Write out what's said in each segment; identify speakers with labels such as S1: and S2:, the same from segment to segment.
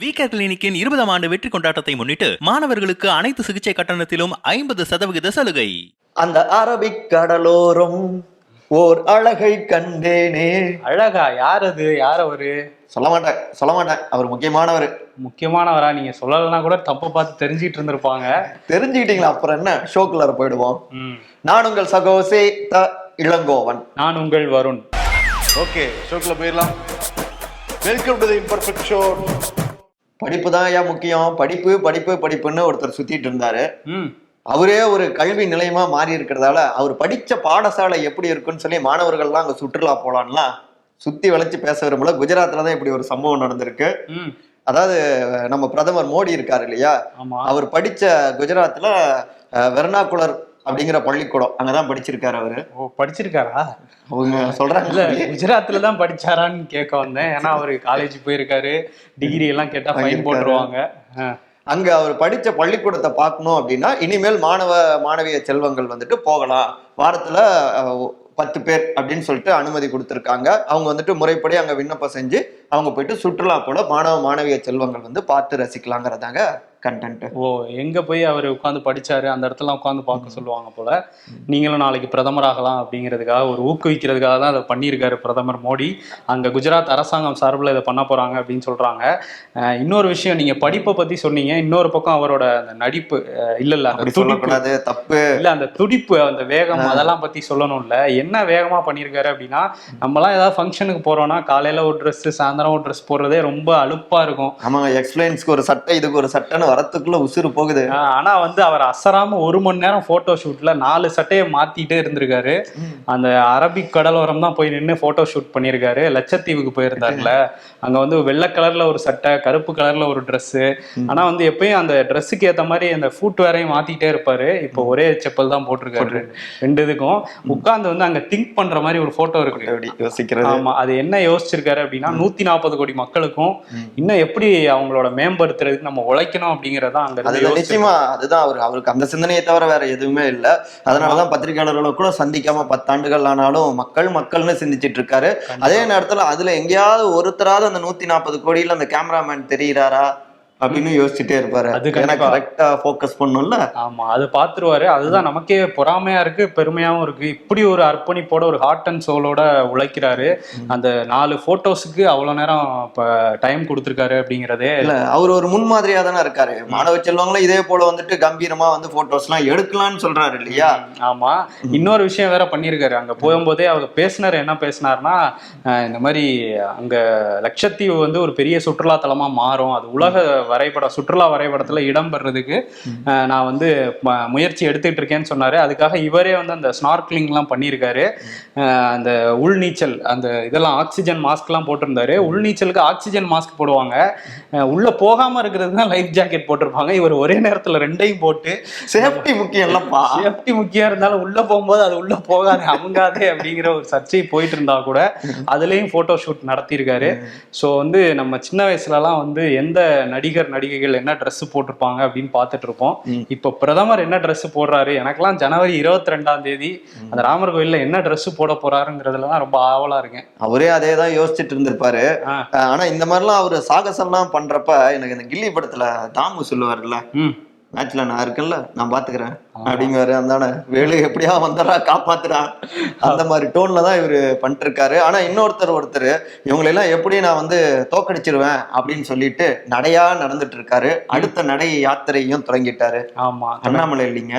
S1: விகேர் கிளினிக்கின் இருபதாம் ஆண்டு வெற்றி கொண்டாட்டத்தை முன்னிட்டு மாணவர்களுக்கு அனைத்து சிகிச்சை கட்டணத்திலும் ஐம்பது சதவிகித சலுகை.
S2: அந்த அரபிக் கடலோரம் ஓர் அழகை கண்டேனே.
S3: அழகா? யார் அது யார் அவரு
S2: சொல்ல மாட்டேன் சொல்ல மாட்டேன் அவர் முக்கியமானவர்.
S3: முக்கியமானவரா? நீங்க சொல்லலைன்னா கூட தப்ப பார்த்து தெரிஞ்சிட்டு இருந்திருப்பாங்க.
S2: தெரிஞ்சுக்கிட்டீங்களா? அப்புறம் என்ன? ஷோக்குள்ளார போயிடுவோம். நான் உங்கள் சகோசே த இளங்கோவன்.
S3: நான் உங்கள் வருண்.
S4: ஓகே ஷோக்குள்ள போயிடலாம். Welcome to the imperfect show
S2: படிப்பு தான் ஏன் முக்கியம். படிப்பு படிப்பு படிப்புன்னு ஒருத்தர் சுத்திட்டு இருந்தாரு. அவரே ஒரு கல்வி நிலையமா மாறி இருக்கிறதால அவர் படிச்ச பாடசாலை எப்படி இருக்குன்னு சொல்லி மாணவர்கள்லாம் அங்க சுற்றுலா போலான்லாம் சுத்தி வளைச்சு பேச விரும்பல. குஜராத்ல தான் இப்படி ஒரு சம்பவம் நடந்திருக்கு. அதாவது நம்ம பிரதமர் மோடி இருக்காரு இல்லையா? அவர் படிச்ச குஜராத்ல அஹ், வெர்னாகுலர் அப்படிங்கிற பள்ளிக்கூடம். அங்கதான் படிச்சிருக்காரு அவரு.
S3: ஓ படிச்சிருக்காரா?
S2: அவங்க
S3: இல்ல
S2: சொல்றாங்க
S3: குஜராத்ல தான் படிச்சாரான்னு கேட்க வந்தேன். ஏன்னா அவரு காலேஜ் போயிருக்காரு. டிகிரி எல்லாம் கேட்டா ஃபைன். போட்டுருவாங்க.
S2: அங்க அவர் படிச்ச பள்ளிக்கூடத்தை பார்க்கணும் அப்படின்னா இனிமேல் மாணவ மாணவிய செல்வங்கள் வந்துட்டு போகலாம். வாரத்துல பத்து பேர் அப்படின்னு சொல்லிட்டு அனுமதி கொடுத்துருக்காங்க. அவங்க வந்துட்டு முறைப்படி அங்க விண்ணப்பம் செஞ்சு அவங்க போயிட்டு சுற்றுலா போல மாணவ மாணவிய செல்வங்கள் வந்து பார்த்து ரசிக்கலாங்கிறதாங்க கண்டென்ட்
S3: ஓ எங்க போய் அவர் உட்காந்து படிச்சாரு? அந்த இடத்துல உட்காந்து பார்க்க சொல்லுவாங்க போல. நீங்களும் நாளைக்கு பிரதமர் ஆகலாம் அப்படிங்கிறதுக்காக ஒரு ஊக்குவிக்கிறதுக்காக தான் அதை பண்ணியிருக்காரு பிரதமர் மோடி. அங்க குஜராத் அரசாங்கம் சார்பில் இதை பண்ண போறாங்க அப்படின்னு சொல்றாங்க. இன்னொரு விஷயம் நீங்க படிப்பை பத்தி சொன்னீங்க. இன்னொரு பக்கம் அவரோட அந்த நடிப்பு இல்ல இல்ல
S2: அப்படி சொல்லக்கூடாது தப்பு.
S3: இல்ல அந்த துடிப்பு அந்த வேகம் அதெல்லாம் பத்தி சொல்லணும்ல. என்ன வேகமா பண்ணியிருக்காரு அப்படின்னா நம்மலாம் ஏதாவது ஃபங்க்ஷனுக்கு போறோம்னா காலையில ஒரு Dress சாயந்தரம் ஒரு Dress போடுறதே ரொம்ப அலுப்பா இருக்கும்.
S2: ஆமாங்க எக்ஸ்பிளைன்ஸ்க்கு ஒரு சட்டை இதுக்கு ஒரு சட்டைன்னு வரத்துக்குள்ள உசுறு போகுது.
S3: ஆனா வந்து அவர் அசராம ஒரு மணி நேரம் போட்டோ ஷூட்ல நாலு சட்டையை மாத்திட்டே இருந்திருக்காரு. அந்த அரபிக் கடலோரம் தான் போய் நின்று போட்டோ ஷூட் பண்ணியிருக்காரு. லட்சத்தீவுக்கு போயிருந்தாருல. அங்க வந்து வெள்ளை கலர்ல ஒரு சட்டை கருப்பு கலர்ல ஒரு Dress. ஆனா வந்து எப்பயும் அந்த ட்ரெஸ்ஸுக்கு ஏத்த மாதிரி அந்த ஃபுட் வேறையும் மாத்திட்டே இருப்பாரு. இப்போ ஒரே செப்பல் தான் போட்டிருக்காரு. ரெண்டு இதுக்கும் உட்கார்ந்து வந்து அங்க திங்க் பண்ற மாதிரி ஒரு போட்டோ இருக்கு.
S2: யோசிக்கிறது.
S3: ஆமா அது என்ன யோசிச்சிருக்காரு அப்படின்னா நூத்தி நாற்பது கோடி மக்களுக்கும் இன்னும் எப்படி அவங்களோட மேம்படுத்துறதுக்கு நம்ம உழைக்கணும் அப்படிங்கறதான் அங்க.
S2: நிச்சயமா அதுதான் அவர் அவருக்கு அந்த சிந்தனையை தவிர வேற எதுவுமே இல்ல. அதனாலதான் பத்திரிகையாளர்களை கூட சந்திக்காம பத்தாண்டுகள் ஆனாலும் மக்கள் மக்கள்னு சிந்திச்சிட்டு இருக்காரு. அதே நேரத்துல அதுல எங்கேயாவது ஒருத்தராவது அந்த நூத்தி நாற்பது கோடியில அந்த கேமராமேன் தெரியுறாரா? அப்படின்னு யோசிச்சுட்டே இருப்பாரு.
S3: அது.
S2: கரெக்டா ஃபோக்கஸ் பண்ணும்ல
S3: ஆமா அது பாத்துருவாரு. அதுதான் நமக்கே பொறாமையா இருக்கு பெருமையாவும் இருக்கு. இப்படி ஒரு அர்ப்பணிப்போட ஒரு ஹார்ட் அண்ட் சோலோட உழைக்கிறாரு. அந்த நாலு போட்டோஸுக்கு அவ்வளவு நேரம் இப்ப டைம் கொடுத்துருக்காரு அப்படிங்கறதே
S2: இல்ல அவர் ஒரு முன்மாதிரியா தானே இருக்காரு. மாணவ செல்வங்களும் இதே போல வந்துட்டு கம்பீரமா வந்து போட்டோஸ் எல்லாம் எடுக்கலாம்னு சொல்றாரு இல்லையா?
S3: ஆமா. இன்னொரு விஷயம் வேற பண்ணியிருக்காரு. அங்க போகும்போதே அவர் பேசினார் என்ன பேசினார்னா இந்த மாதிரி அங்க லட்சத்தீவு வந்து ஒரு பெரிய சுற்றுலா தலமா மாறும். அது உலக வரைபடம் சுற்றுலா வரைபடத்துல இடம் பெறதுக்கு அஹ் நான் வந்து முயற்சி எடுத்துட்டு இருக்கேன்னு சொன்னாரு. அதுக்காக இவரே வந்து அந்த ஸ்னார்க்லிங் எல்லாம் பண்ணியிருக்காரு அந்த உள்நீச்சல் அந்த இதெல்லாம் ஆக்சிஜன் மாஸ்க் எல்லாம் போட்டிருந்தாரு உள்நீச்சலுக்கு ஆக்சிஜன் மாஸ்க் போடுவாங்க. உள்ள போகாம இருக்கிறது தான் லைஃப் ஜாக்கெட் போட்டிருப்பாங்க. இவர் ஒரே நேரத்துல ரெண்டையும் போட்டு
S2: சேஃப்டி முக்கியம் இல்லப்பா
S3: சேஃப்டி முக்கியம் இருந்தாலும் உள்ள போகும்போது அது உள்ள போகாது அமுங்காதே அப்படிங்கிற ஒரு சர்ச்சை போயிட்டு இருந்தா கூட அதுலயும் போட்டோ ஷூட் நடத்தியிருக்காரு ஸோ வந்து நம்ம சின்ன வயசுலலாம் வந்து எந்த நடிகர் நடிகைகள் என்ன Dress போட்டிருப்பாங்க அப்படின்னு பார்த்துட்டு இருப்போம் இப்போ பிரதமர் என்ன Dress போடுறாரு? எனக்கெல்லாம் ஜனவரி இருபத்தி ரெண்டாம் தேதி அந்த ராமர் கோயில்ல என்ன Dress போட போறாருங்கிறதுல தான் ரொம்ப ஆவலா இருக்கேன்.
S2: அவரே அதே தான் யோசிச்சுட்டு இருந்திருப்பாரு. ஆனா இந்த மாதிரிலாம் அவரு சாகசம்லாம் பண்றப்ப எனக்கு இந்த கில்லி படத்துல தாமு சொல்லுவாருல்ல.
S3: ம்.
S2: மேட்ச்ல நான் இருக்கேன்ல நான் பாத்துக்கிறேன். அப்படிங்குவாரு அந்தான வேலு எப்படியா வந்துடுறா காப்பாத்துறா? அந்த மாதிரி டோன்ல தான் இவரு பண்ணிட்டு இருக்காரு ஆனா இன்னொருத்தர் ஒருத்தர் இவங்களை எல்லாம் எப்படி நான் வந்து தோக்கடிச்சிருவேன் அப்படின்னு சொல்லிட்டு நடையா நடந்துட்டு இருக்காரு அடுத்த நடை யாத்திரையும் தொடங்கிட்டாரு.
S3: ஆமா
S2: அண்ணாமலை இல்லைங்க.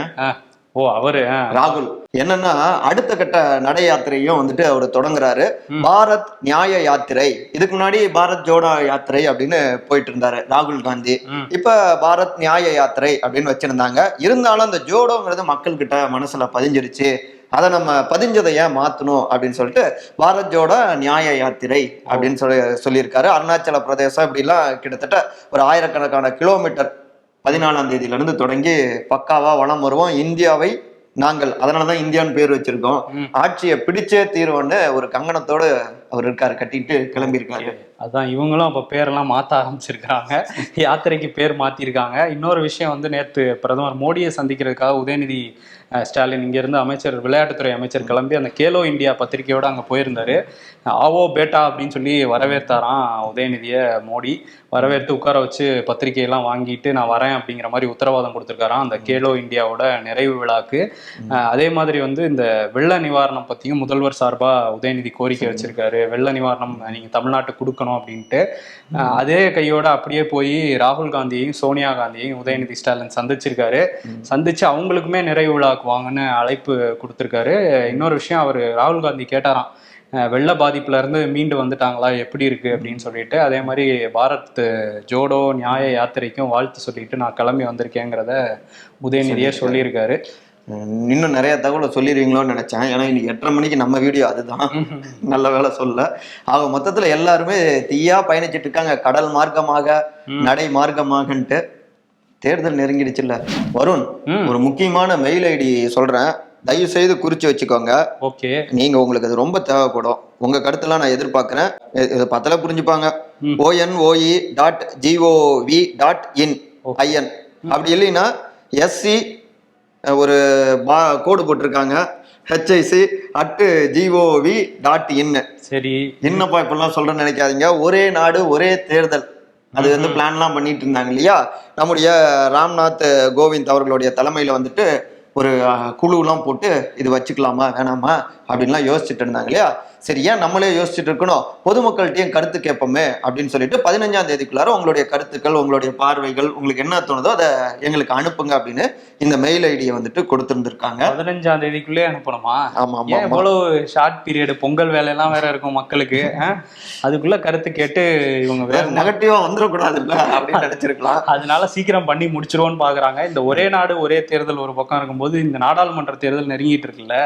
S3: ஓ அவரு.
S2: ராகுல். என்னன்னா அடுத்த கட்ட நட யாத்திரையும் வந்துட்டு அவர் தொடங்குறாரு. பாரத் நியாய யாத்திரை. இதுக்கு முன்னாடி பாரத் ஜோடோ யாத்திரை அப்படின்னு போயிட்டு இருந்தாரு ராகுல் காந்தி. இப்ப பாரத் நியாய யாத்திரை அப்படின்னு வச்சிருந்தாங்க. இருந்தாலும் அந்த ஜோடோங்கிறது மக்கள் கிட்ட மனசுல பதிஞ்சிருச்சு. அதை நம்ம பதிஞ்சதை ஏன் மாத்தணும் அப்படின்னு சொல்லிட்டு பாரத் ஜோட நியாய யாத்திரை அப்படின்னு சொல்லி சொல்லியிருக்காரு. அருணாச்சல பிரதேசம் இப்படிலாம் கிட்டத்தட்ட ஒரு ஆயிரக்கணக்கான கிலோமீட்டர் பதினாலாம் தேதியில இருந்து தொடங்கி பக்காவா வளம் வருவோம். இந்தியாவை நாங்கள் அதனாலதான் இந்தியான்னு பேர் வச்சிருக்கோம். ஆட்சியை பிடிச்சே தீர்வோன்னு ஒரு கங்கணத்தோடு அவர் இருக்காரு கட்டிட்டு கிளம்பி இருக்காரு
S3: அதான் இவங்களும் அப்ப பேரெல்லாம் மாத்த ஆரம்பிச்சிருக்காங்க. யாத்திரைக்கு பேர் மாத்திருக்காங்க. இன்னொரு விஷயம் வந்து நேத்து பிரதமர் மோடியை சந்திக்கிறதுக்காக உதயநிதி ஸ்டாலின் இங்க இருந்து அமைச்சர் விளையாட்டுத்துறை அமைச்சர் கிளம்பி அந்த கேலோ இந்தியா பத்திரிகையோட அங்க போயிருந்தாரு. ஆவோ பேட்டா அப்படின்னு சொல்லி வரவேற்றாராம் உதயநிதிய மோடி. வரவேற்று உட்கார வச்சு பத்திரிகையெல்லாம் வாங்கிட்டு நான் வரேன் அப்படிங்கிற மாதிரி உத்தரவாதம் கொடுத்துருக்காராம் அந்த கேலோ இந்தியாவோட நிறைவு விழாக்கு. அதே மாதிரி வந்து இந்த வெள்ள நிவாரணம் பத்தியும் முதல்வர் சார்பா உதயநிதி கோரிக்கை வச்சிருக்காரு. வெள்ள நிவாரணம் நீங்க தமிழ்நாட்டுக்கு கொடுக்கணும் அப்படின்ட்டு. அதே கையோட அப்படியே போய் ராகுல் காந்தியையும் சோனியா காந்தியையும் உதயநிதி ஸ்டாலின் சந்திச்சிருக்காரு. சந்திச்சு அவங்களுக்குமே நிறைவு விழாக்கு வாங்கன்னு அழைப்பு கொடுத்துருக்காரு. இன்னொரு விஷயம் அவர் ராகுல் காந்தி கேட்டாராம் வெள்ள பாதிப்புல இருந்து மீண்டு வந்துட்டாங்களா? எப்படி இருக்கு? அப்படின்னு சொல்லிட்டு. அதே மாதிரி பாரத் ஜோடோ நியாய யாத்திரைக்கும் வாழ்த்து சொல்லிட்டு நான் கிளம்பி வந்திருக்கேங்கிறத உதயநிதியே சொல்லியிருக்காரு.
S2: இன்னும் நிறைய தகவலை சொல்லிடுவீங்களோன்னு நினைச்சேன். ஏன்னா இன்னைக்கு எட்டரை மணிக்கு நம்ம வீடியோ அதுதான். நல்ல வேலை சொல்ல. ஆக மொத்தத்துல எல்லாருமே தீயா பயணிச்சிட்டு இருக்காங்க. கடல் மார்க்கமாக நடை மார்க்கமாகன்ட்டு. தேர்தல் நெருங்கிடுச்சுல்ல. வருண். ஒரு முக்கியமான மெயில் ஐடி சொல்றேன். தயவு செய்து குறிச்சு வச்சுக்கோங்க.
S3: ஓகே.
S2: நீங்க உங்களுக்கு அது ரொம்ப தேவைப்படும். உங்க கருத்தெல்லாம் நான் எதிர்பார்க்கிறேன். இது பத்தல புரிஞ்சுப்பாங்க. O N O E dot G O V dot in I N அப்படி இல்லைன்னா எஸ்சி ஒரு பா கோடு போட்டிருக்காங்க. H I C at G O V dot in
S3: சரி.
S2: என்னப்பா இப்படிலாம் சொல்றேன்னு நினைக்காதீங்க. ஒரே நாடு ஒரே தேர்தல். அது வந்து பிளான்லாம் பண்ணிட்டு இருந்தாங்க இல்லையா? நம்முடைய ராம்நாத் கோவிந்த் அவர்களுடைய தலைமையில வந்துட்டு ஒரு குழுலாம் போட்டு இது வச்சுக்கலாமா வேணாமா? அப்படின்லாம் யோசிச்சுட்டு இருந்தாங்க இல்லையா? சரி ஏன் நம்மளே யோசிச்சுட்டு இருக்கணும்? பொதுமக்கள்கிட்டயும் கருத்து கேட்போமே அப்படின்னு சொல்லிட்டு பதினஞ்சாம் தேதிக்குள்ளார உங்களுடைய கருத்துக்கள் உங்களுடைய பார்வைகள் உங்களுக்கு என்ன தோணுதோ அதை எங்களுக்கு அனுப்புங்க அப்படின்னு இந்த மெயில் ஐடியை வந்துட்டு கொடுத்துருந்துருக்காங்க.
S3: பதினஞ்சாம் தேதிக்குள்ளே அனுப்பணுமா?
S2: ஆமா ஆமா
S3: இவ்வளவு ஷார்ட் பீரியட் பொங்கல் வேலையெல்லாம் வேற இருக்கும் மக்களுக்கு? அதுக்குள்ள கருத்து கேட்டு இவங்க வேற
S2: நெகட்டிவா வந்துடக்கூடாதுல்ல அப்படின்னு நினைச்சிருக்கலாம்.
S3: அதனால சீக்கிரம் பண்ணி முடிச்சிருவோம்னு பாக்குறாங்க. இந்த ஒரே நாடு ஒரே தேர்தல் ஒரு பக்கம் இருக்கும்போது இந்த நாடாளுமன்ற தேர்தல் நெருங்கிட்டு இருக்குல்ல.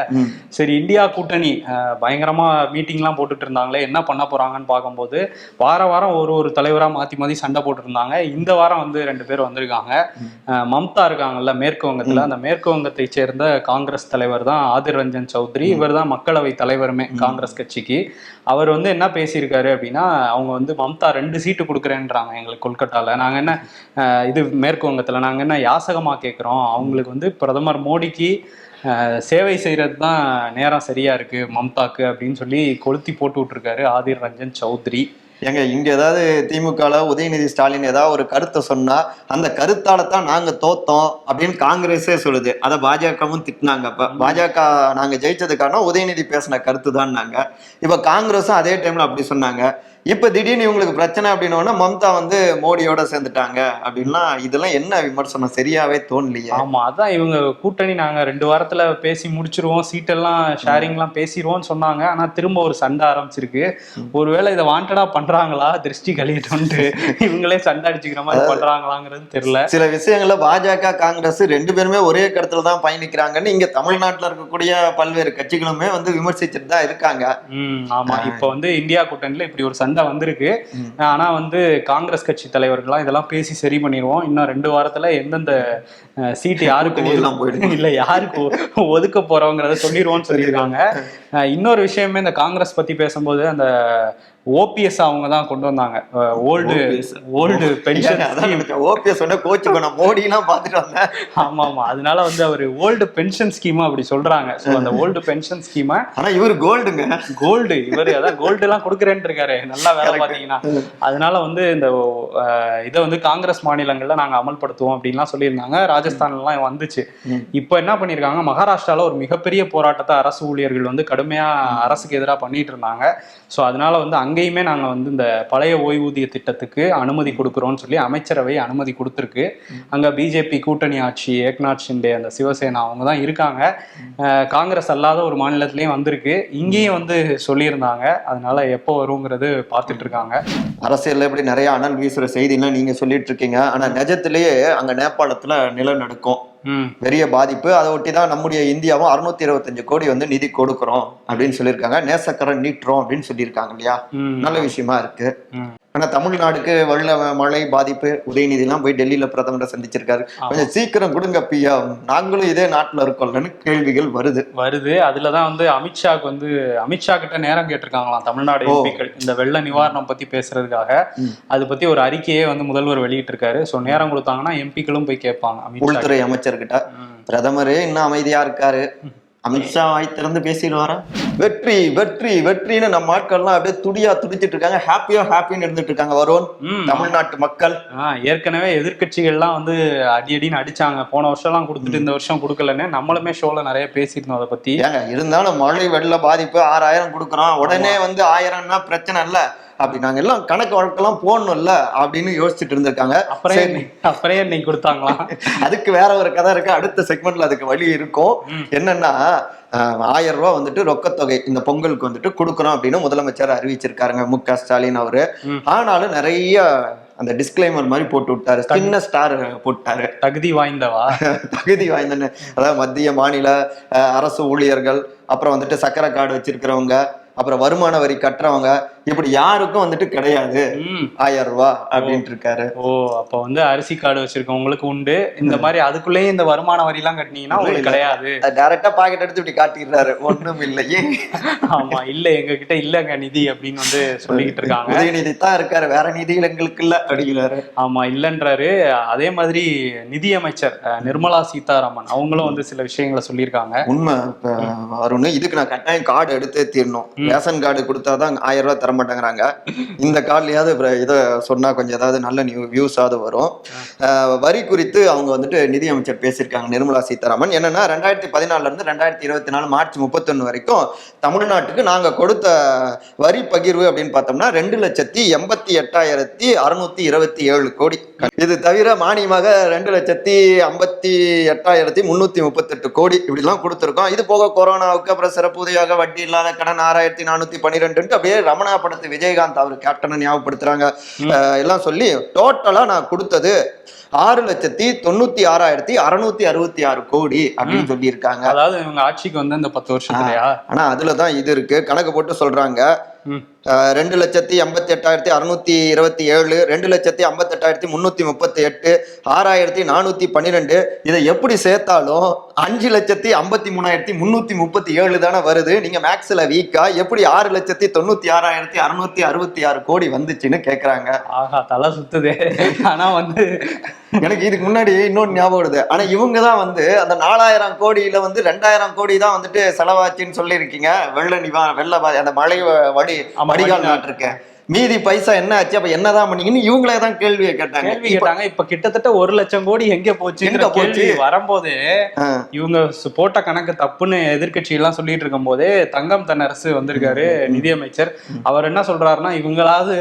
S3: சரி இந்தியா கூட்டணி அஹ், பயங்கரமா மீட்டிங்லாம் போட்டுட்டு இருந்தாங்களே என்ன பண்ண போறாங்கன்னு பார்க்கும்போது வார வாரம் ஒரு ஒரு தலைவரா மாத்தி மாத்தி சண்டை போட்டுட்டு இருந்தாங்க இந்த வாரம் வந்து ரெண்டு பேர் வந்திருக்காங்க. மம்தா இருக்காங்கல்ல மேற்கு வங்கத்துல. அந்த மேற்கு வங்கத்தை சேர்ந்த காங்கிரஸ் தலைவர் தான் ஆதிர் ரஞ்சன் சௌத்ரி. இவர் தான் மக்களவை தலைவருமே காங்கிரஸ் கட்சிக்கு. அவர் வந்து என்ன பேசியிருக்காரு அப்படின்னா அவங்க வந்து மம்தா ரெண்டு சீட்டு கொடுக்குறேன்றாங்க எங்களுக்கு கொல்கட்டால நாங்க என்ன இது மேற்கு வங்கத்துல நாங்க என்ன யாசகமா கேட்குறோம் அவங்களுக்கு வந்து பிரதமர் மோடிக்கு சேவை செய்யறது தான் நேரம் சரியா இருக்கு மம்தாக்கு அப்படின்னு சொல்லி கொளுத்தி போட்டு விட்டுருக்காரு ஆதிர் ரஞ்சன் சௌத்ரி.
S2: ஏங்க இங்க ஏதாவது திமுகல உதயநிதி ஸ்டாலின் ஏதாவது ஒரு கருத்தை சொன்னா அந்த கருத்தால தான் நாங்க தோத்தோம் அப்படின்னு காங்கிரஸே சொல்லுது. அதை பாஜகவும் திட்டினாங்க அப்ப. பாஜக நாங்க ஜெயிச்சதுக்கான உதயநிதி பேசின கருத்து தான் நாங்க இப்ப காங்கிரஸும் அதே டைம்ல அப்படி சொன்னாங்க. இப்ப திடீர்னு இவங்களுக்கு பிரச்சனை அப்படின்னோடனே மம்தா வந்து மோடியோட சேர்ந்துட்டாங்க அப்படின்லாம் இதெல்லாம் என்ன விமர்சனம்? சரியாவே தோணலையே.
S3: ஆமா அதான் இவங்க கூட்டணி நாங்க ரெண்டு வாரத்துல பேசி முடிச்சிருவோம். சீட்டெல்லாம் ஷேரிங்லாம் பேசிடுவோம்னு சொன்னாங்க. ஆனா திரும்ப ஒரு சண்டை ஆரம்பிச்சிருக்கு. ஒருவேளை இதை வாண்டடா பண்றாங்களா? திருஷ்டி கழியட்டும்ட்டு இவங்களே சண்டை அடிச்சுக்கிற மாதிரி பண்றாங்களாங்கிறது தெரியல.
S2: சில விஷயங்கள்ல பாஜக காங்கிரஸ் ரெண்டு பேருமே ஒரே கருத்துல தான் பயணிக்கிறாங்கன்னு இங்க தமிழ்நாட்டுல இருக்கக்கூடிய பல்வேறு கட்சிகளுமே வந்து விமர்சிச்சுட்டு தான் இருக்காங்க.
S3: ஆமா. இப்ப வந்து இந்தியா கூட்டணியில இப்படி ஒரு சண்டை வந்திருக்கு
S2: ம்.
S3: ஆனா வந்து காங்கிரஸ் கட்சி தலைவர்கள்லாம் இதெல்லாம் பேசி சரி பண்ணிடுவோம் இன்னும் ரெண்டு வாரத்துல எந்தெந்த சீட்டு யாருக்கு
S2: எல்லாம்
S3: ஒதுக்க-
S2: போயிடும்.
S3: இல்ல யாருக்கு ஒதுக்க போறோங்கிறத சொல்லிடுவோம்னு சொல்லியிருக்காங்க. இன்னொரு விஷயமே இந்த காங்கிரஸ் பத்தி பேசும்போது அந்த ஓபிஎஸ் அவங்க தான் கொண்டு வந்தாங்க. ஓல்டு. ஓல்டு பென்ஷன்
S2: ஓபிஎஸ் சொன்ன கோச்சுக்கோ நான் மோடி எல்லாம் பாத்துட்டு வந்தேன்.
S3: ஆமா ஆமா அதனால வந்து அவர் ஓல்டு பென்ஷன் ஸ்கீம் அப்படி சொல்றாங்க. ஸோ அந்த ஓல்டு பென்ஷன் ஸ்கீமை
S2: ஆனா இவர் கோல்டுங்க.
S3: கோல்டு இவர் அதான் கோல்டு எல்லாம் கொடுக்குறேன்னு இருக்காரு. நல்லா வேலை பாத்தீங்கன்னா அதனால வந்து இந்த இதை வந்து காங்கிரஸ் மாநிலங்கள்ல நாங்க அமல்படுத்துவோம் அப்படின்லாம் சொல்லியிருந்தாங்க. ராஜஸ்தான்ல எல்லாம் வந்துச்சு. இப்போ என்ன பண்ணிருக்காங்க மகாராஷ்டிரால ஒரு மிகப்பெரிய போராட்டத்தை அரசு ஊழியர்கள் வந்து கடுமையா அரசுக்கு எதிராக பண்ணிட்டு இருந்தாங்க ஸோ அதனால வந்து அங்கேயுமே நாங்க வந்து இந்த பழைய ஓய்வூதிய திட்டத்துக்கு அனுமதி கொடுக்குறோம்னு சொல்லி அமைச்சரவை அனுமதி கொடுத்துருக்கு. அங்க பிஜேபி கூட்டணி ஆட்சி ஏக்நாத் ஷிண்டே அந்த சிவசேனா அவங்க தான் இருக்காங்க. காங்கிரஸ் அல்லாத ஒரு மாநிலத்திலயும் வந்திருக்கு. இங்கேயும் வந்து சொல்லியிருந்தாங்க. அதனால எப்போ வருங்கிறது பார்த்துட்டு இருக்காங்க
S2: அரசியல்ல இப்படி நிறைய அனல் வீசுற செய்திலாம் நீங்க சொல்லிட்டு இருக்கீங்க ஆனா நிஜத்திலேயே அங்க நேபாளத்துல நிலநடுக்கம்
S3: ம்.
S2: பெரிய பாதிப்பு. அதை ஒட்டி தான் நம்முடைய இந்தியாவும் அறுநூத்தி இருபத்தஞ்சு கோடி வந்து நிதி கொடுக்குறோம் அப்படின்னு சொல்லியிருக்காங்க. நேசக்கரை நீட்டுறோம் அப்படின்னு சொல்லியிருக்காங்க இல்லையா? நல்ல விஷயமா இருக்கு. ஆனா தமிழ்நாடுக்கு வெள்ள மழை பாதிப்பு உதயநிதி எல்லாம் போய் டெல்லியில பிரதமரை சந்திச்சிருக்காரு. கொஞ்சம் சீக்கிரம் கொடுங்க பியா நாங்களும் இதே நாட்டுல இருக்கோம்லன்னு கேள்விகள் வருது.
S3: வருது. அதுலதான் வந்து அமித்ஷாக்கு வந்து அமித்ஷா கிட்ட நேரம் கேட்டிருக்காங்களாம் தமிழ்நாடு. எம்பிக்கள். இந்த வெள்ள நிவாரணம் பத்தி பேசுறதுக்காக. அது பத்தி ஒரு அறிக்கையே வந்து முதல்வர் வெளியிட்டு இருக்காரு சோ நேரம் கொடுத்தாங்கன்னா எம்பிக்களும் போய் கேட்பாங்க
S2: உள்துறை அமைச்சர்கிட்ட. பிரதமரே இன்னும் அமைதியா இருக்காரு. அமித்ஷா வாய் திறந்து பேசிடுவாரா? வெற்றி வெற்றி வெற்றின்னு நம்ம ஆட்கள்லாம் அப்படியே துடியா துடிச்சிட்டு இருக்காங்க. ஹாப்பியா ஹாப்பின்னு இருந்துட்டு இருக்காங்க வருண்.
S3: ம்.
S2: தமிழ்நாட்டு மக்கள்.
S3: ஏற்கனவே எதிர்க்கட்சிகள்லாம் வந்து அடி அடின்னு அடிச்சாங்க. போன வருஷம்லாம் கொடுத்துட்டு இந்த வருஷம் கொடுக்கலன்னு நம்மளுமே ஷோல நிறைய பேசியிருந்தோம் அதை பத்தி.
S2: ஏங்க இருந்தாலும் மழை வெள்ள பாதிப்பு ஆறாயிரம் கொடுக்குறோம். உடனே வந்து ஆயிரம்னா பிரச்சனை இல்ல. அப்படி நாங்க எல்லாம் கணக்கு வழக்கெல்லாம் போடணும்ல அப்படின்னு யோசிச்சுட்டு இருந்திருக்காங்க.
S3: அப்புறம் இன்னைக்கு கொடுத்தாங்களாம்
S2: அதுக்கு வேற ஒரு கதை இருக்கு. அடுத்த செக்மெண்ட்ல அதுக்கு வழி இருக்கும். என்னன்னா ஆயிரம் ரூபாய் வந்துட்டு ரொக்கத்தொகை இந்த பொங்கலுக்கு வந்துட்டு கொடுக்குறோம் அப்படின்னு முதலமைச்சர் அறிவிச்சிருக்காருங்க. மு. க. ஸ்டாலின் அவரு. ஆனாலும் நிறைய அந்த டிஸ்க்ளைமர் மாதிரி போட்டு விட்டாரு. சின்ன ஸ்டார் போட்டாரு.
S3: தகுதி வாய்ந்தவா?
S2: தகுதி வாய்ந்தன்னு அதாவது மத்திய மாநில அரசு ஊழியர்கள் அப்புறம் வந்துட்டு சக்கரை கார்டு வச்சிருக்கிறவங்க அப்புறம் வருமான வரி கட்டுறவங்க இப்படி யாருக்கும் வந்துட்டு கிடையாது. ஆயிரம் ரூபாய் அப்படின்ட்டு இருக்காரு
S3: ஓ அப்ப வந்து அரிசி கார்டு வச்சிருக்கவங்களுக்கு உண்டு. இந்த மாதிரி அதுக்குள்ளேயே இந்த வருமான வரி எல்லாம் கட்டினீங்கன்னா உங்களுக்கு கிடையாது.
S2: டைரக்டா பாக்கெட் எடுத்து இப்படி காட்டிடுறாரு. ஒண்ணும் இல்லையே
S3: ஆமா இல்ல. எங்க கிட்ட இல்லங்க நிதி அப்படின்னு வந்து சொல்லிக்கிட்டு இருக்காங்க.
S2: உதயநிதி தான் இருக்காரு. வேற நிதிகள் எங்களுக்கு இல்ல அப்படிங்கிறாரு.
S3: ஆமா இல்லன்றாரு. அதே மாதிரி நிதியமைச்சர் நிர்மலா சீதாராமன். அவங்களும் வந்து சில விஷயங்களை சொல்லியிருக்காங்க.
S2: உண்மை. வருண் இதுக்கு நான் கட்டாயம் கார்டு எடுத்தே தீரணும். ரேஷன் கார்டு கொடுத்தாதான் ஆயிரம் ரூபாய் தர மாட்டேங்கிறாங்க இந்த கார்டுலயாவது இதை சொன்னா கொஞ்சம் ஏதாவது நல்ல நியூ வியூஸாவது வரும். வரி குறித்து அவங்க வந்துட்டு நிதியமைச்சர் பேசியிருக்காங்க நிர்மலா சீதாராமன். என்னன்னா ரெண்டாயிரத்தி பதினாலுல இருந்து ரெண்டாயிரத்தி இருபத்தி நாலு மார்ச் முப்பத்தொன்னு வரைக்கும் தமிழ்நாட்டுக்கு நாங்க கொடுத்த வரி பகிர்வு அப்படின்னு பார்த்தோம்னா ரெண்டு லட்சத்தி எண்பத்தி எட்டாயிரத்தி அறுநூத்தி இருபத்தி ஏழு கோடி. இது தவிர மானியமாக ரெண்டு லட்சத்தி ஐம்பத்தி எட்டாயிரத்தி முன்னூத்தி முப்பத்தெட்டு கோடி இப்படிலாம் கொடுத்துருக்கோம். இது போக கொரோனாவுக்கு அப்புறம் சிறப்பு உதவியாக வட்டி இல்லாத கடன் ஆறாயிரத்தி நானூத்தி பன்னிரெண்டுன்ட்டு அப்படியே ரமணா படத்து விஜயகாந்த் அவர் கேப்டனை ஞாபகப்படுத்துறாங்க. எல்லாம் சொல்லி டோட்டலா நான் கொடுத்தது ஆறு லட்சத்தி தொண்ணூத்தி ஆறாயிரத்தி அறுநூத்தி அறுபத்தி ஆறு கோடி அப்படின்னு சொல்லியிருக்காங்க.
S3: அதாவது இவங்க ஆட்சிக்கு வந்து இந்த பத்து வருஷத்துலயா?
S2: ஆனா அதுலதான் இது இருக்கு. கணக்கு போட்டு சொல்றாங்க. ரெண்டு லட்சத்தி எண்பத்தி எட்டாயிரத்தி அறுநூத்தி இருபத்தி ஏழு ரெண்டு லட்சத்தி ஐம்பத்தி எட்டாயிரத்தி முன்னூத்தி முப்பத்தி எட்டு ஆறாயிரத்தி நானூத்தி பன்னிரெண்டு. இதை எப்படி சேர்த்தாலும் அஞ்சு லட்சத்தி ஐம்பத்தி மூணாயிரத்தி முன்னூத்தி முப்பத்தி ஏழு தானே வருது. நீங்க மேக்ஸ்ல வீக்கா எப்படி ஆறு லட்சத்தி தொண்ணூத்தி ஆறாயிரத்தி அறுநூத்தி அறுபத்தி ஆறு கோடி வந்துச்சுன்னு கேக்குறாங்க.
S3: ஆஹா தலை சுத்துதே. ஆனா வந்து
S2: எனக்கு இதுக்கு முன்னாடி இன்னொன்று ஞாபகம் வருது. ஆனா இவங்க தான் வந்து அந்த நாலாயிரம் கோடியில வந்து ரெண்டாயிரம் கோடி தான் வந்துட்டு செலவாச்சுன்னு சொல்லியிருக்கீங்க. வெள்ள நிவா வெள்ள அந்த மழை வடி வடிகால். நாட்டிருக்கேன் மீதி பைசா என்ன ஆச்சு? அப்ப என்னதான் பண்ணீங்கன்னு இவங்களே தான் கேள்வியை கேட்டாங்க.
S3: கேள்வி கேட்டாங்க. இப்ப கிட்டத்தட்ட ஒரு லட்சம் கோடி எங்க போச்சு
S2: எங்க போச்சு?
S3: வரும்போதே இவங்க போட்ட கணக்கு தப்புன்னு எதிர்க்கட்சி எல்லாம் சொல்லிட்டு இருக்கும் போதே தங்கம் தென்னரசு வந்திருக்காரு நிதியமைச்சர். அவர் என்ன சொல்றாருன்னா இவங்களாவது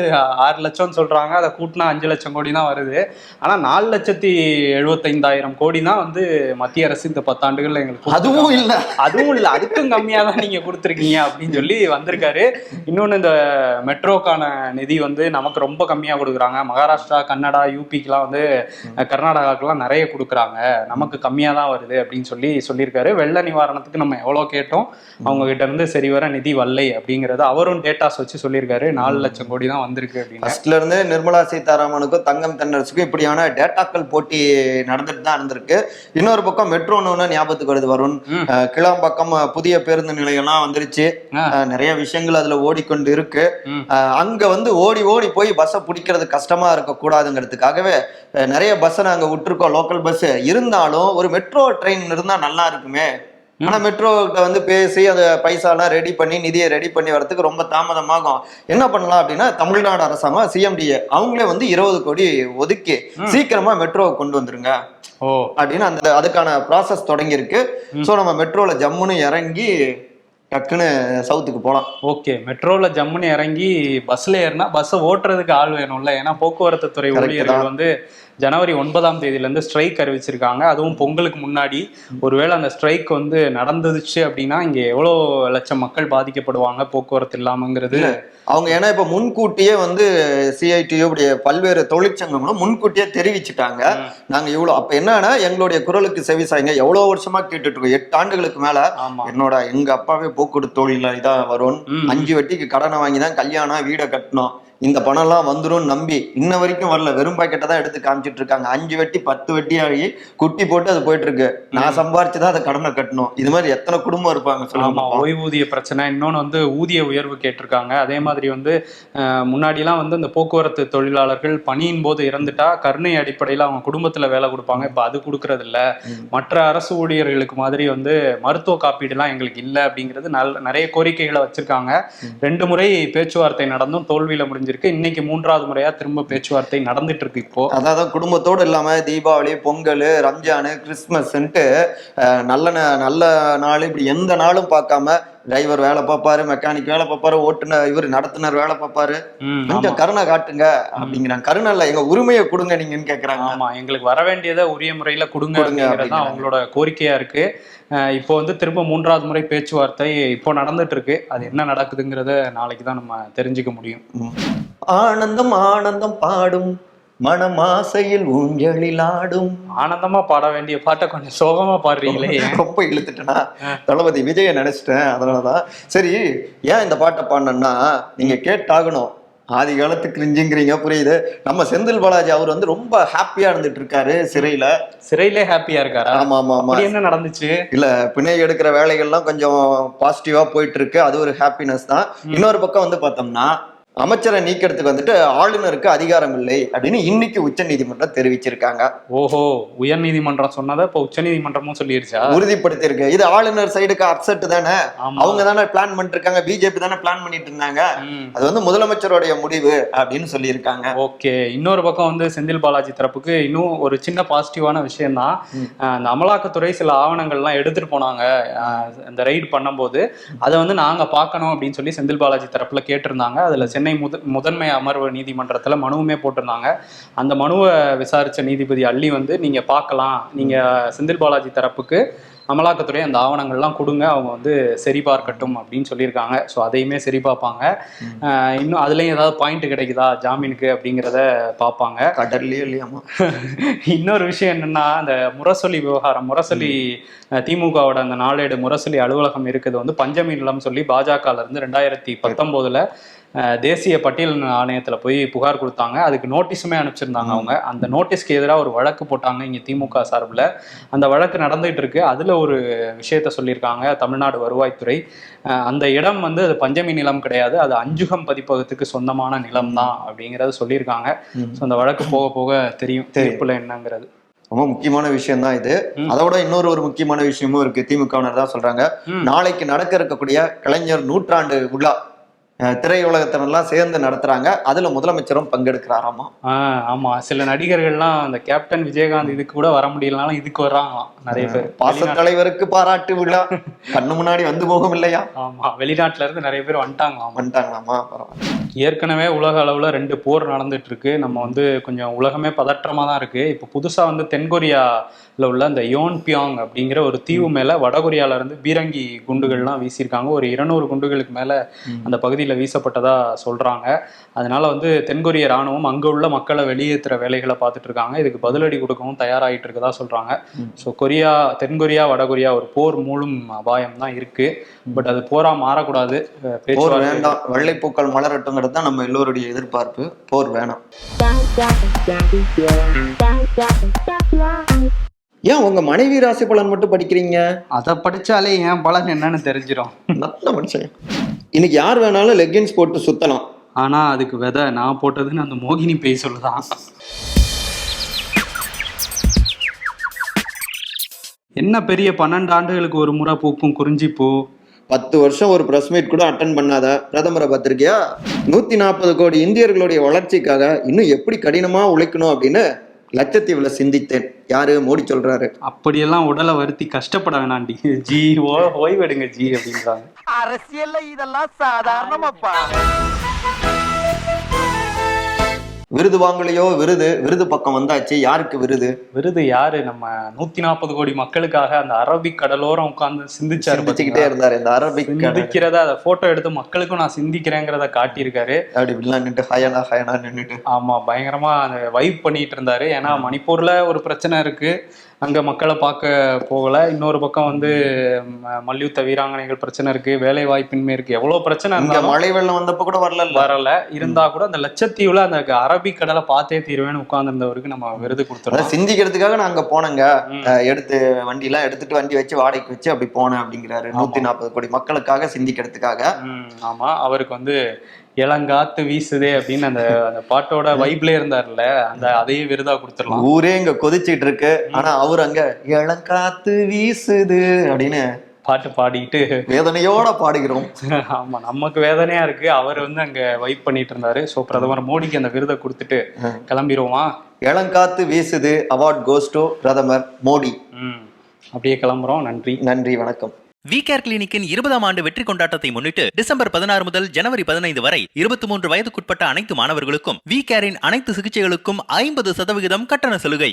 S3: ஆறு லட்சம் சொல்றாங்க அதை கூட்டினா அஞ்சு லட்சம் கோடி தான் வருது. ஆனா நாலு லட்சத்தி எழுபத்தைந்தாயிரம் கோடி தான் வந்து மத்திய அரசு இந்த பத்தாண்டுகள்ல எங்களுக்கு
S2: அதுவும். இல்ல.
S3: அதுவும் இல்ல. அதுக்கும் கம்மியா தான் நீங்க கொடுத்துருக்கீங்க அப்படின்னு சொல்லி வந்திருக்காரு. இன்னொன்னு இந்த மெட்ரோக்கான நிதி வந்து நமக்கு ரொம்ப கம்மியா கொடுக்குறாங்க. மகாராஷ்டிரா கன்னடா யூபிக்கெல்லாம் வந்து கர்நாடகாக்கெல்லாம் நிறைய கொடுக்குறாங்க. நமக்கு கம்மியா தான் வருது அப்படின்னு சொல்லி சொல்லியிருக்காரு. வெள்ள நிவாரணத்துக்கு நம்ம எவ்வளவு கேட்டோம் அவங்க கிட்ட இருந்து சரி வர நிதி வல்லை அப்படிங்கறது அவரும் டேட்டாஸ் வச்சு சொல்லியிருக்காரு. நாலு லட்சம் கோடி தான் வந்திருக்கு அப்படின்னு.
S2: ஃபர்ஸ்ட்ல இருந்து நிர்மலா சீதாராமனுக்கும் தங்கம் தென்னரசுக்கும் இப்படியான டேட்டாக்கள் போட்டி நடந்துட்டு தான் இருந்திருக்கு. இன்னொரு பக்கம் மெட்ரோன்னு ஒண்ணு ஞாபகத்துக்கு வருது வருண்.
S3: ம்.
S2: அஹ் கிளாம்பாக்கம் அஹ், புதிய பேருந்து நிலையம்லாம் வந்துருச்சு. நிறைய விஷயங்கள் அதுல ஓடிக்கொண்டு இருக்கு.
S3: ம்.
S2: அங்க வந்து ஓடி ஓடி போய் பஸ்ஸை பிடிக்கிறது கஷ்டமா இருக்க கூடாதுங்கிறதுக்காகவே அஹ், நிறைய பஸ்ஸை நாங்க விட்டுருக்கோம். லோக்கல் பஸ் இருந்தாலும் ஒரு மெட்ரோ ட்ரெயின் இருந்தா நல்லா இருக்குமே. ஆனா மெட்ரோ வந்து பேசி அந்த பைசாலாம் ரெடி பண்ணி நிதியை ரெடி பண்ணி வரதுக்கு ரொம்ப தாமதமாகும். என்ன பண்ணலாம் அப்படின்னா தமிழ்நாடு அரசாங்கம் சிஎம்டிஏ அவங்களே வந்து இருபது கோடி ஒதுக்கி சீக்கிரமா மெட்ரோவை கொண்டு வந்துருங்க.
S3: ஓ.
S2: அப்படின்னு அந்த அதுக்கான ப்ராசஸ் தொடங்கி இருக்கு ஸோ நம்ம மெட்ரோல ஜம்முன்னு இறங்கி டக்குன்னு சவுத்துக்கு போகலாம்
S3: ஓகே மெட்ரோல ஜம்முன்னு இறங்கி பஸ்ல ஏறினா பஸ்ஸை ஓட்டுறதுக்கு ஆள் வேணும்ல ஏன்னா போக்குவரத்து துறை ஊழியர்கள். வந்து ஜனவரி ஒன்பதாம் தேதியில இருந்து ஸ்ட்ரைக் அறிவிச்சிருக்காங்க. அதுவும் பொங்கலுக்கு முன்னாடி. ஒருவேளை அந்த ஸ்ட்ரைக் வந்து நடந்துச்சு அப்படின்னா இங்க எவ்வளவு லட்சம் மக்கள் பாதிக்கப்படுவாங்க? போக்குவரத்து இல்லாமங்கிறது.
S2: அவங்க ஏன்னா இப்ப முன்கூட்டியே வந்து சிஐடியு இப்படி பல்வேறு தொழிற்சங்கங்களும் முன்கூட்டியே தெரிவிச்சுட்டாங்க. நாங்க இவ்வளவு அப்ப என்னன்னா எங்களுடைய குரலுக்கு செவிசாய்ங்க எவ்வளவு வருஷமா கேட்டுட்டு இருக்கோம் எட்டு ஆண்டுகளுக்கு மேல என்னோட எங்க அப்பாவே போக்குவரத்து தொழில இதான் வரும். அஞ்சு வட்டிக்கு கடனை வாங்கி தான் கல்யாணம் வீடை கட்டணும் இந்த பணம்லாம் வந்துரும் நம்பி இன்ன வரைக்கும் வரல. வெறும் பாக்கெட்டை தான் எடுத்து காமிச்சிட்டு இருக்காங்க. அஞ்சு வெட்டி பத்து வெட்டி ஆகி குட்டி போட்டு அது போயிட்டு இருக்கு நான் சம்பாரிச்சுதான் அதை கடனை கட்டணும். இது மாதிரி எத்தனை குடும்பம் இருப்பாங்க சொல்லுங்க
S3: ஓய்வூதிய பிரச்சனை. இன்னொன்னு வந்து ஊதிய உயர்வு கேட்டிருக்காங்க. அதே மாதிரி வந்து முன்னாடிலாம் வந்து இந்த போக்குவரத்து தொழிலாளர்கள் பணியின் போது இறந்துட்டா கருணை அடிப்படையில் அவங்க குடும்பத்துல வேலை கொடுப்பாங்க. இப்ப அது கொடுக்கறது இல்ல மற்ற அரசு ஊழியர்களுக்கு மாதிரி வந்து மருத்துவ காப்பீடுலாம் எங்களுக்கு இல்லை அப்படிங்கிறது நல் நிறைய கோரிக்கைகளை வச்சிருக்காங்க. ரெண்டு முறை பேச்சுவார்த்தை நடந்தும் தோல்வியில முடிஞ்சிருக்கு இன்னைக்கு மூன்றாவது முறையா திரும்ப பேச்சுவார்த்தை நடந்துட்டு இருக்கு இப்போ.
S2: அதாவது குடும்பத்தோடு இல்லாம தீபாவளி பொங்கல் ரம்ஜானு கிறிஸ்மஸ்ன்ட்டு நல்ல ந- நல்ல நாள் இப்படி எந்த நாளும் பார்க்காம டிரைவர் வேலை பார்ப்பாரு மெக்கானிக் வேலை பார்ப்பாரு ஓட்டுநர் இவர் நடத்துனர் வேலை பார்ப்பாரு. கொஞ்சம் கருணை காட்டுங்க அப்படிங்கிறாங்க. கருணை இல்ல எங்க உரிமையை கொடுங்க நீங்கன்னு கேக்குறாங்க.
S3: ஆமா எங்களுக்கு வர வேண்டியதை உரிய முறையில கொடுங்க. அவங்களோட கோரிக்கையா இருக்கு. இப்போ வந்து திரும்ப மூன்றாவது முறை பேச்சுவார்த்தை இப்போ நடந்துட்டு இருக்கு. அது என்ன நடக்குதுங்கிறத நாளைக்கு தான் நம்ம தெரிஞ்சுக்க முடியும்.
S2: ஆனந்தம் ஆனந்தம் பாடும். மனமாசையில் ஊஞ்சலில் ஆடும்
S3: ஆனந்தமா பாட வேண்டிய பாட்டை கொஞ்சம் சோகமா பாடுறீங்களே?
S2: ரொம்ப இழுத்துட்டேனா? தளபதி விஜய நினைச்சிட்டேன் அதனாலதான். சரி ஏன் இந்த பாட்டை பாடினேன்னா நீங்க கேட்டாகணும். ஆதி காலத்து கிரிஞ்சுங்கிறீங்க புரியுது. நம்ம செந்தில் பாலாஜி அவர் வந்து ரொம்ப ஹாப்பியா இருந்துட்டு இருக்காரு சிறையில.
S3: சிறையிலே ஹாப்பியா இருக்காரா?
S2: ஆமா ஆமா ஆமா.
S3: என்ன நடந்துச்சு?
S2: இல்ல பிணை எடுக்கிற வேலைகள்லாம் கொஞ்சம் பாசிட்டிவா போயிட்டு இருக்கு அது ஒரு ஹாப்பினஸ் தான். இன்னொரு பக்கம் வந்து பார்த்தோம்னா அமைச்சரை நீக்கிறதுக்கு வந்துட்டு ஆளுநருக்கு அதிகாரம் இல்லை அப்படின்னு இன்னைக்கு உச்ச நீதிமன்றம் தெரிவிச்சிருக்காங்க.
S3: ஓஹோ உயர் நீதிமன்றம் சொன்னதை இப்போ உச்ச நீதிமன்றமும் சொல்லிருச்சா?
S2: உறுதிப்படுத்தியிருக்கு. இது ஆளுநர் சைடுக்கு அப்செட் தானே? அவங்க தானே பிளான் பண்ணிட்டு இருக்காங்க பிஜேபி தானே பிளான் பண்ணிட்டு இருந்தாங்க. அது வந்து முதலமைச்சருடைய முடிவு அப்படின்னு சொல்லியிருக்காங்க.
S3: ஓகே இன்னொரு பக்கம் வந்து செந்தில் பாலாஜி தரப்புக்கு இன்னும் ஒரு சின்ன பாசிட்டிவான விஷயம் தான் அந்த அமலாக்கத்துறை சில ஆவணங்கள்லாம் எடுத்துட்டு போனாங்க. இந்த ரைடு பண்ணும்போது அதை வந்து நாங்க பார்க்கணும் அப்படின்னு சொல்லி செந்தில் பாலாஜி தரப்புல கேட்டிருந்தாங்க. அதுல சென்னை முத முதன்மை அமர்வு நீதிமன்றத்துல மனுவுமே போட்டிருந்தாங்க. அந்த மனுவை விசாரிச்ச நீதிபதி அள்ளி வந்து நீங்க பார்க்கலாம். நீங்க செந்தில் பாலாஜி தரப்புக்கு அமலாக்கத்துறை அந்த ஆவணங்கள்லாம் கொடுங்க. அவங்க வந்து சரி பார்க்கட்டும் அப்படின்னு சொல்லியிருக்காங்க. ஸோ அதையுமே சரி பார்ப்பாங்க. இன்னும் அதுலேயும் ஏதாவது பாயிண்ட் கிடைக்குதா? ஜாமீனுக்கு அப்படிங்கிறத பார்ப்பாங்க.
S2: கடல்லையே இல்லையாமா
S3: இன்னொரு விஷயம் என்னன்னா அந்த முரசொலி விவகாரம் முரசொலி திமுகவோட அந்த நாளேடு முரசொலி அலுவலகம் இருக்குது. வந்து பஞ்சமி நிலம் சொல்லி பாஜகல இருந்து ரெண்டாயிரத்தி பத்தொன்பதுல தேசிய பட்டியல் ஆணையத்துல போய் புகார் கொடுத்தாங்க. அதுக்கு நோட்டீஸுமே அனுப்பிச்சிருந்தாங்க அவங்க. அந்த நோட்டீஸ்க்கு எதிராக ஒரு வழக்கு போட்டாங்க இங்க திமுக சார்பில். அந்த வழக்கு நடந்துகிட்டு இருக்கு. அதுல ஒரு விஷயத்த சொல்லியிருக்காங்க தமிழ்நாடு வருவாய்த்துறை. அந்த இடம் வந்து அது பஞ்சமி நிலம் கிடையாது. அது அஞ்சுகம் பதிப்பகத்துக்கு சொந்தமான நிலம் தான் அப்படிங்கறத சொல்லியிருக்காங்க. ஸோ அந்த வழக்கு போக போக தெரியும். தீர்ப்புல என்னங்கிறது.
S2: ரொம்ப முக்கியமான விஷயம் தான் இது. அதோட இன்னொரு ஒரு முக்கியமான விஷயமும் இருக்கு. திமுகவினர் தான் சொல்றாங்க. நாளைக்கு நடக்க இருக்கக்கூடிய கலைஞர் நூற்றாண்டு விழா. அஹ், திரையுலகத்தினர்லாம் சேர்ந்து நடத்துறாங்க. அதுல முதலமைச்சரும் பங்கெடுக்கிறாராமா?
S3: ஆமா. சில நடிகர்கள்லாம் அந்த கேப்டன் விஜயகாந்த் இதுக்கு கூட வர முடியலனாலும் இதுக்கு வர்றாங்களாம் நிறைய பேர்.
S2: பாச தலைவருக்கு பாராட்டு விழா. கண்ணு முன்னாடி வந்து போகும் இல்லையா?
S3: ஆமா. வெளிநாட்டுல இருந்து நிறைய பேர் வந்துட்டாங்களாம்.
S2: வந்துட்டாங்களாமா?
S3: ஏற்கனவே உலக அளவுல ரெண்டு போர் நடந்துட்டு இருக்கு. நம்ம வந்து கொஞ்சம் உலகமே பதற்றமா தான் இருக்கு. இப்போ புதுசா வந்து தென்கொரியால உள்ள அந்த யோன் பியாங் அப்படிங்கிற ஒரு தீவு மேல வடகொரியால இருந்து பீரங்கி குண்டுகள்லாம் வீசியிருக்காங்க. ஒரு இருநூறு குண்டுகளுக்கு மேல அந்த பகுதியில் வீசப்பட்டதா சொல்றாங்க. அதனால வந்து தென்கொரிய ராணுவம் அங்க உள்ள மக்களை வெளியேற்றுற வேலைகளை பார்த்துட்டு இருக்காங்க. இதுக்கு பதிலடி கொடுக்கவும் தயாராகிட்டு இருக்கதா சொல்றாங்க. ஸோ கொரியா தென்கொரியா வடகொரியா ஒரு போர் மூலம் அபாயம் தான் இருக்கு. பட் அது போரா மாறக்கூடாது.
S2: போர் வேண்டாம். வெள்ளைப்பூக்கள் மலரட்டுங்கிறது தான் நம்ம எல்லோருடைய எதிர்பார்ப்பு. போர் வேணாம். ஏன் உங்க மனைவி ராசி பலன் மட்டும் படிக்கிறீங்க?
S3: அதை படிச்சாலே ஏன் பலன் என்னன்னு தெரிஞ்சிடும்
S2: நல்ல மனுஷன். இன்னைக்கு யார் வேணாலும் லெக்கின்ஸ் போட்டு சுத்தலாம்.
S3: ஆனா அதுக்கு விதை நான் போட்டதுன்னு அந்த மோகினி பேய் சொல்லுதான். என்ன பெரிய பன்னெண்டு ஆண்டுகளுக்கு ஒரு முறை பூக்கும் குறிஞ்சி பூ
S2: பத்து வருஷம் ஒரு பிரஸ் மீட் கூட அட்டன் பண்ணாத. பிரதமரை பார்த்திருக்கியா? நூத்தி நாற்பது கோடி இந்தியர்களுடைய வளர்ச்சிக்காக இன்னும் எப்படி கடினமா உழைக்கணும் அப்படின்னு லட்சத்தீவுல சிந்தித்தேன். யாரு? மோடி சொல்றாரு.
S3: அப்படியெல்லாம் உடலை வருத்தி கஷ்டப்பட வேணாண்டி. ஜி ஓ ஓய்வெடுங்க ஜி அப்படின்றாங்க.
S5: அரசியல்ல இதெல்லாம் சாதாரணமாப்பா.
S2: விருது வாங்கலையோ விருது விருது பக்கம் வந்தாச்சு யாருக்கு விருது?
S3: விருது யாரு? நம்ம நூத்தி நாற்பது கோடி மக்களுக்காக அந்த அரபிக் கடலோரம் உட்கார்ந்து சிந்திச்சாரு பாத்தீங்களா?
S2: இருந்தாரு இந்த அரபிக்
S3: சிந்திக்கிறத அதை போட்டோ எடுத்து மக்களுக்கும் நான் சிந்திக்கிறேங்கிறத காட்டியிருக்காரு.
S2: அப்படி இப்படிலாம் நின்று ஹயனா ஹயனா நின்றுட்டு
S3: ஆமா பயங்கரமா அந்த வைப் பண்ணிட்டு இருந்தாரு. ஏன்னா மணிப்பூர்ல ஒரு பிரச்சனை இருக்கு. அங்க மக்களை பார்க்க போகல. இன்னொரு பக்கம் வந்து மல்யுத்த வீராங்கனைகள் பிரச்சனை இருக்கு வேலை வாய்ப்பின்மை இருக்கு. எவ்வளவு பிரச்சனை
S2: இங்க மழை வெள்ளம் வந்தப்ப கூட வரல
S3: வரல. இருந்தா கூட அந்த லட்சத்தீவுல அந்த அரபிக் கடலை பார்த்தே தீருவேன்னு உட்கார்ந்திருந்தவருக்கு நம்ம விருது கொடுத்துருவோம்
S2: சிந்திக்கிறதுக்காக நான் அங்க போனேங்க. எடுத்து வண்டி எல்லாம் எடுத்துட்டு வண்டி வச்சு வாடகைக்கு வச்சு அப்படி போனேன் அப்படிங்கிறாரு. நூத்தி நாற்பது கோடி மக்களுக்காக சிந்திக்கிறதுக்காக.
S3: ம், ஆமா. அவருக்கு வந்து இளங்காத்து வீசுதே அப்படின்னு அந்த அந்த பாட்டோட வைப்ல இருந்தாருல்ல அந்த அதையே விருதா கொடுத்துடலாம்.
S2: ஊரே இங்க கொதிச்சிட்டு இருக்கு. ஆனா அவர் அங்க இளங்காத்து வீசுது அப்படின்னு
S3: பாட்டு பாடிட்டு.
S2: வேதனையோட பாடுகிறோம்.
S3: ஆமா நமக்கு வேதனையா இருக்கு. அவர் வந்து அங்க வைப் பண்ணிட்டு இருந்தாரு. சோ பிரதமர் மோடிக்கு அந்த விருதை கொடுத்துட்டு கிளம்பிடுவோமா
S2: இளங்காத்து வீசுது அவார்ட் கோஸ் டு பிரதமர் மோடி.
S3: அப்படியே கிளம்புறோம். நன்றி.
S2: நன்றி வணக்கம்.
S1: வி கேர் கிளினிக்கின் இருபதாம் ஆண்டு வெற்றி கொண்டாட்டத்தை முன்னிட்டு டிசம்பர் பதினாறு முதல் ஜனவரி பதினைந்து வரை இருபத்தி மூன்று வயதுக்குட்பட்ட அனைத்து மாணவர்களுக்கும் வி கேரின் அனைத்து சிகிச்சைகளுக்கும் ஐம்பது சதவிகிதம் கட்டண சலுகை.